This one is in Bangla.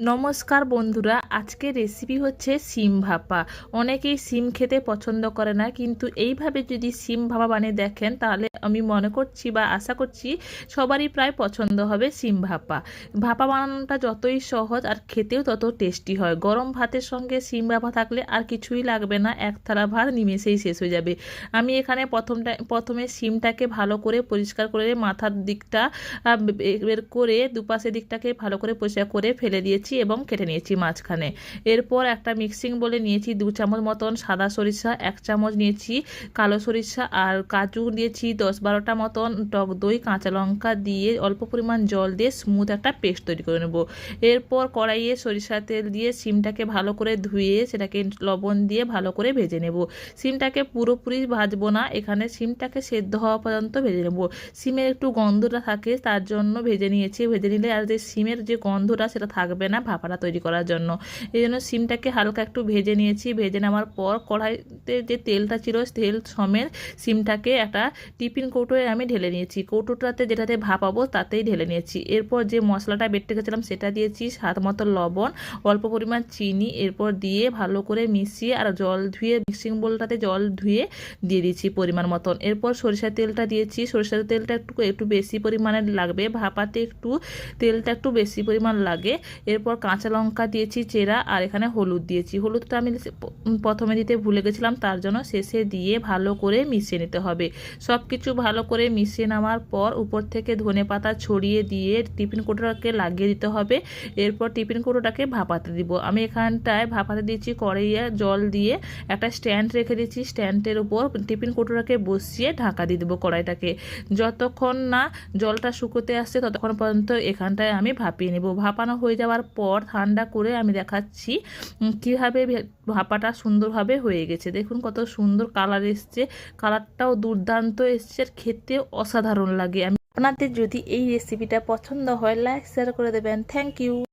নমস্কার বন্ধুরা, আজকের রেসিপি হচ্ছে সিম ভাপা। অনেকেই সিম খেতে পছন্দ করে না, কিন্তু এইভাবে যদি সিম ভাপা বানিয়ে দেখেন, তাহলে আমি মনে করছি বা আশা করছি সবারই প্রায় পছন্দ হবে সিম ভাপা। ভাপা বানানোটা যতই সহজ আর খেতেও তত টেস্টি হয়। গরম ভাতের সঙ্গে সিম ভাপা থাকলে আর কিছুই লাগবে না, এক থালা ভাত নিমেষেই শেষ হয়ে যাবে। আমি এখানে প্রথমটা, প্রথমে সিমটাকে ভালো করে পরিষ্কার করে মাথার দিকটা বের করে দুপাশের দিকটাকে ভালো করে পরিষ্কার করে ফেলে দিয়েছি। এবং কেটে নিয়েছি মাঝখানে। এরপর একটা মিক্সিং বলে নিয়েছি দু চামচ মতন সাদা সরিষা, এক চামচ নিয়েছি কালো সরিষা আর কাজু দিয়েছি দশ বারোটা মতন টক দই, কাঁচা লঙ্কা দিয়ে অল্প পরিমাণ জল দিয়ে স্মুথ একটা পেস্ট তৈরি করে নেব। এরপর কড়াইয়ে সরিষা তেল দিয়ে সিমটাকে ভালো করে ধুয়ে সেটাকে লবণ দিয়ে ভালো করে ভেজে নেব। সিমটাকে পুরোপুরি ভাজবো না, এখানে সিমটাকে সেদ্ধ হওয়া পর্যন্ত ভেজে নেব। সিমের একটু গন্ধটা থাকে, তার জন্য ভেজে নিয়েছি। ভেজে নিলে আর যে সিমের যে গন্ধটা, সেটা থাকবে না। ভাপাটা তৈরি করার জন্য। এই জন্য সিমটাকে হালকা একটু ভেজে নিয়েছি। ভেজে নেওয়ার পর কড়াইতে যে তেলটা ছিল, তেল সমেত সিমটাকে একটা টিফিন কৌটোয় আমি ঢেলে নিয়েছি। কৌটোটাতে যেটাতে ভাপাবো তাতেই ঢেলে নিয়েছি। এরপর যে মশলাটা বেটে গেছিলাম সেটা দিয়েছি স্বাদ মতো লবণ, অল্প পরিমাণ চিনি, এরপর দিয়ে ভালো করে মিশিয়ে আর জল ধুয়ে মিক্সিং বোলটাতে জল ধুয়ে দিয়ে দিয়েছি পরিমাণ মতন। এরপর সরিষার তেলটা দিয়েছি। সরিষার তেলটা একটু একটু বেশি পরিমাণে লাগবে। ভাপাতে একটু তেলটা একটু বেশি পরিমাণ লাগে। এরপর কাঁচা লঙ্কা দিয়েছি, চেরা আর এখানে হলুদ দিয়েছি। হলুদটা আমি প্রথমে দিতে ভুলে গেছিলাম, তার জন্য শেষে দিয়ে ভালো করে মিশিয়ে নিতে হবে। সব কিছু ভালো করে মিশিয়ে নেওয়ার পর উপর থেকে ধনে পাতা ছড়িয়ে দিয়ে টিফিন কৌটোটাকে লাগিয়ে দিতে হবে। এরপর টিফিন কৌটোটাকে ভাপাতে দিব। আমি এখানটায় ভাপাতে দিয়েছি কড়াইয়ে জল দিয়ে একটা স্ট্যান্ড রেখে দিয়েছি। স্ট্যান্ডের উপর টিফিন কৌটোটাকে বসিয়ে ঢাকা দিয়ে দেবো কড়াইটাকে। যতক্ষণ না জলটা শুকোতে আসছে, ততক্ষণ পর্যন্ত এখানটায় আমি ভাপিয়ে নেব। ভাপানো হয়ে যাওয়ার পর ঠান্ডা করে আমি দেখাচ্ছি কীভাবে ভাপাটা সুন্দরভাবে হয়ে গেছে। দেখুন কত সুন্দর কালার এসছে, কালারটাও দুর্দান্ত এসছে আর খেতে অসাধারণ লাগে। আমি আপনাদের যদি এই রেসিপিটা পছন্দ হয় লাইক শেয়ার করে দেবেন। Thank you